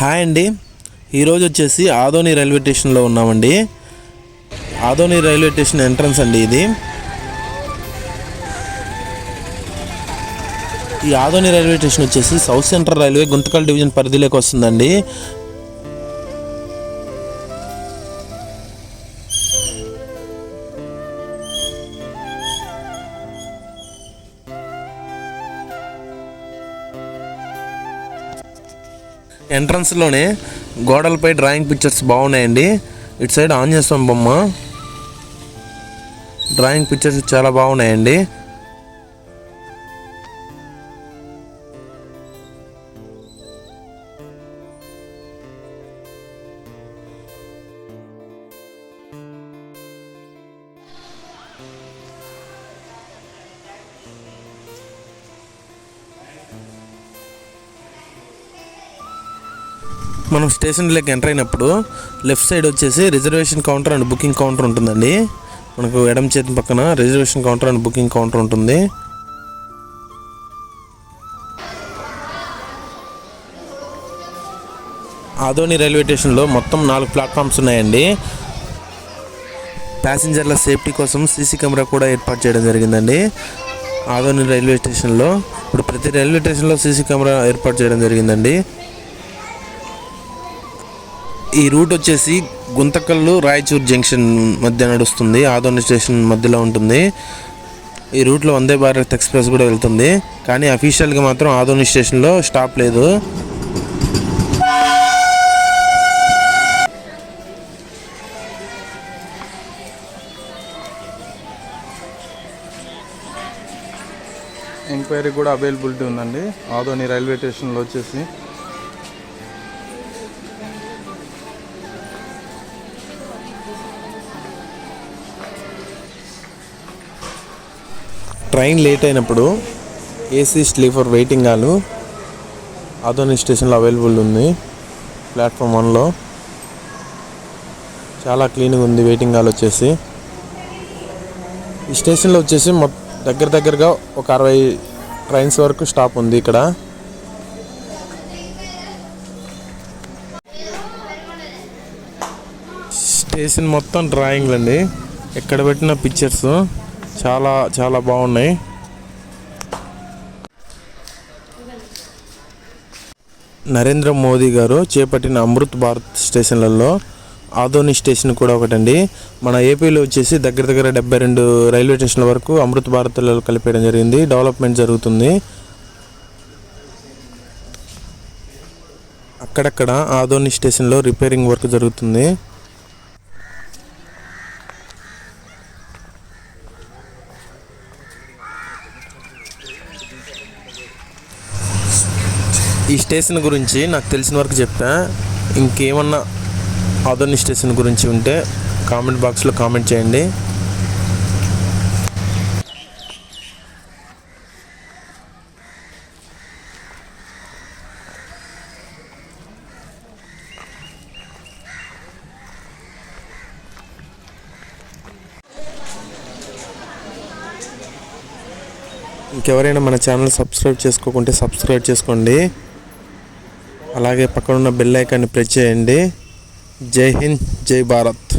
Hi అండి. ఈరోజు వచ్చేసి ఆదోని రైల్వే స్టేషన్లో ఉన్నామండి. ఆదోని రైల్వే స్టేషన్ ఎంట్రన్స్ అండి ఇది. ఈ ఆదోని రైల్వే స్టేషన్ వచ్చేసి south central railway Guntakal division పరిధిలోకి వస్తుందండి. ఎంట్రన్స్లోనే గోడలపై డ్రాయింగ్ పిక్చర్స్ బాగున్నాయండి. ఇటు సైడ్ ఆంజనేయ స్వామి బొమ్మ. డ్రాయింగ్ పిక్చర్స్ చాలా బాగున్నాయండి. మనం స్టేషన్లోకి ఎంటర్ అయినప్పుడు లెఫ్ట్ సైడ్ వచ్చేసి reservation counter and booking counter ఉంటుందండి. మనకు ఎడమ చేతి పక్కన reservation counter and booking counter ఉంటుంది. ఆదోని రైల్వే స్టేషన్లో మొత్తం నాలుగు ప్లాట్ఫామ్స్ ఉన్నాయండి. ప్యాసింజర్ల సేఫ్టీ కోసం సీసీ కెమెరా కూడా ఏర్పాటు చేయడం జరిగిందండి. ఆదోని రైల్వే స్టేషన్లో ఇప్పుడు ప్రతి రైల్వే స్టేషన్లో సీసీ కెమెరా ఏర్పాటు చేయడం జరిగిందండి. ఈ రూట్ వచ్చేసి గుంతకల్లు రాయచూర్ జంక్షన్ మధ్య నడుస్తుంది. ఆదోని స్టేషన్ మధ్యలో ఉంటుంది. ఈ రూట్లో వందే భారత్ ఎక్స్ప్రెస్ కూడా వెళ్తుంది. కానీ అఫీషియల్గా మాత్రం ఆదోని స్టేషన్లో స్టాప్ లేదు. ఎంక్వైరీ కూడా అవైలబిలిటీ ఉందండి. ఆదోని రైల్వే స్టేషన్లో వచ్చేసి. ట్రైన్ లేట్ అయినప్పుడు AC sleeper waiting hall Adoni స్టేషన్లో అవైలబుల్ ఉంది. ప్లాట్ఫామ్ వన్లో చాలా క్లీన్గా ఉంది వెయిటింగ్ హాల్ వచ్చేసి. ఈ స్టేషన్లో వచ్చేసి మొ దగ్గర దగ్గరగా ఒక అరవై ట్రైన్స్ వరకు స్టాప్ ఉంది ఇక్కడ. స్టేషన్ మొత్తం డ్రాయింగ్లు అండి ఎక్కడ పెట్టిన పిక్చర్స్. చాలా చాలా బాగున్నాయి. నరేంద్ర మోదీ గారు చేపట్టిన అమృత్ భారత్ స్టేషన్లలో ఆదోని స్టేషన్ కూడా ఒకటండి. మన ఏపీలో వచ్చేసి దగ్గర దగ్గర డెబ్బై రెండు రైల్వే స్టేషన్ల వరకు అమృత్ భారత్లో కలిపేయడం జరిగింది. డెవలప్మెంట్ జరుగుతుంది. అక్కడక్కడ ఆదోని స్టేషన్లో రిపేరింగ్ వర్క్ జరుగుతుంది. ఈ స్టేషన్ గురించి నాకు తెలిసిన వరకు చెప్పా. ఇంకేమన్నా అదర్ని స్టేషన్ గురించి ఉంటే కామెంట్ బాక్స్లో కామెంట్ చేయండి. ఇంకెవరైనా మన ఛానల్ సబ్స్క్రైబ్ చేసుకోకుంటే సబ్స్క్రైబ్ చేసుకోండి. అలాగే పక్కనున్న బెల్ ఐకాన్ని ప్రెస్ చేయండి. జై హింద్ జై భారత్.